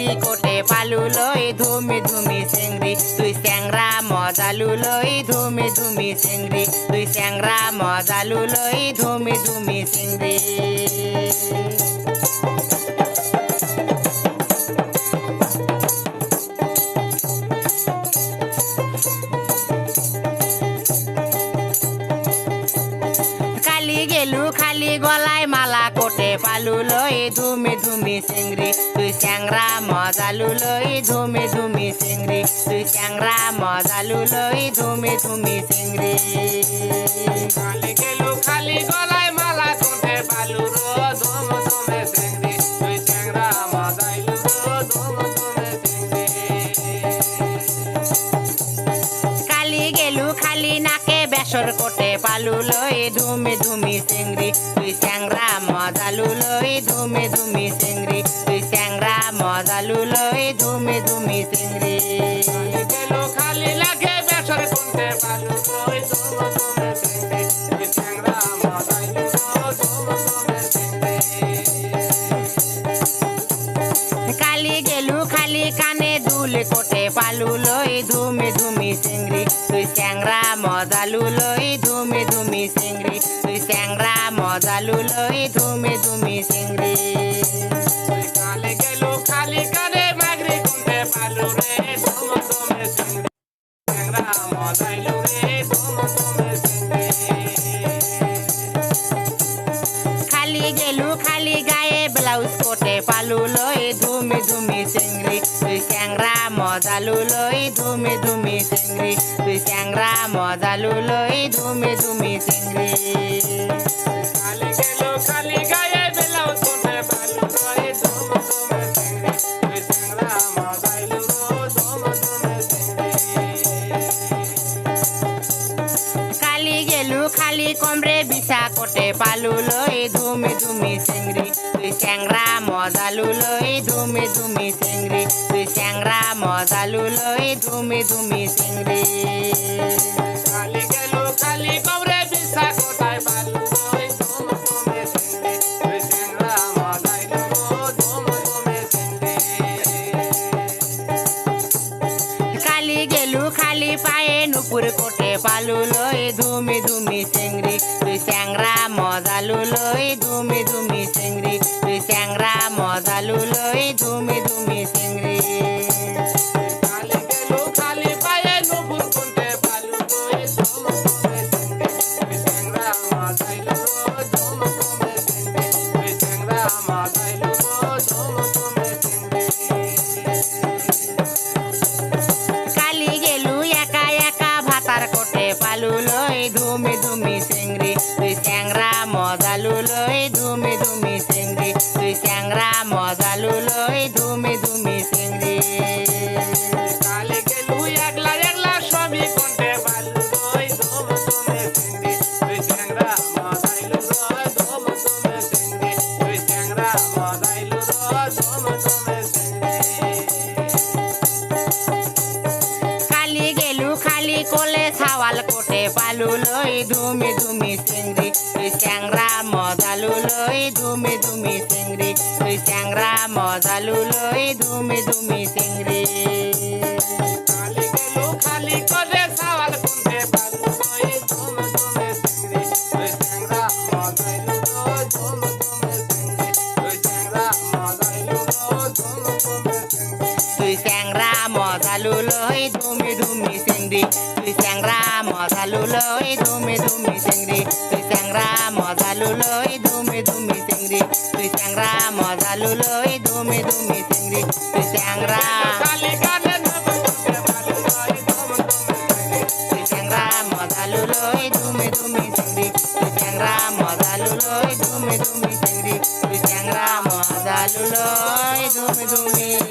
মাগরি কোটে পালু লই, ধুমি ধুমি সিংরি তুই স্যাংরা মজালু লই, ধুমি ধুমি সিংরি তুই স্যাংরা মজালু লই, ধুমি ধুমি সিংরি কালি গেলু খালি গলায় মালা কোটে পালু লই ধুমি ধুমি সিংরি তুই চ্যাংরা মজালু লই ধুমি ধুমি সিংরি তুই চ্যাংরা মজালু লই ধুমি ধুমি সিংরি খালি গেলু খালি গলায় মালা কোটে বালু বেসর কোটে পালু লই ধুমি ধুমি সিংরি তুই স্যাংরা মজালু লই ধুমি ধুমি সিংরি তুই স্যাংরা মজালু লই ধুমি ধুমি সিংরি খালি লাগে বেসর কোটে পালু লই ধুম কালি গেলু খালি কানে দুল কোটে পালু লই ধুমি ধুমি সিংরি তুই স্যাংরা মজালু লই ধুমি ধুমি সিংরি তুই স্যাংরা মজালু লই ধুমি ধুমি তুই কালে গেলু খালি কানে ধুম চ্যাংরা সিংরি খালি গেলু খালি গায়ে ব্লাউজ কোটে পালু লই সিংরি তুই চ্যাংরা মজালু লই ধুমি ধুমি চিংড়ি তুই চ্যাংরা মজালু লই ধুমি ধুমি সিংরি খালি গেলু, খালি কমরে বিছা কোটে পালু লই, ধুমি ধুমি চিংড়ি তুই চ্যাংরা মজালু লই, ধুমি ধুমি চিংড়ি তুই চ্যাংরা মজালু লই, ধুমি ধুমি চিংড়ি। খালি গেলো খালি পায়ে নুপুর কোটে পালু লই ধুমি ধুমি চিংড়ি তুই চ্যাংরা মজালু লই ধুমি ধুমি চিংড়ি তুই চ্যাংরা মজালু ধুমি ধুমি সিংরি তুই স্যাংরা মজালু কোলে ছাওয়াল কোটে পালু লই ধুমি ধুমি সিংরি তুই চ্যাংরা মজালু লই ধুমি ধুমি সিংরি তুই চ্যাংরা মজালু লই ধুমি ধুমি সিংরি loy dumi dumi singri tui sangra moza lu loy dumi dumi singri tui sangra moza lu loy dumi dumi singri tui sangra Dumi dumi, dumi dumi,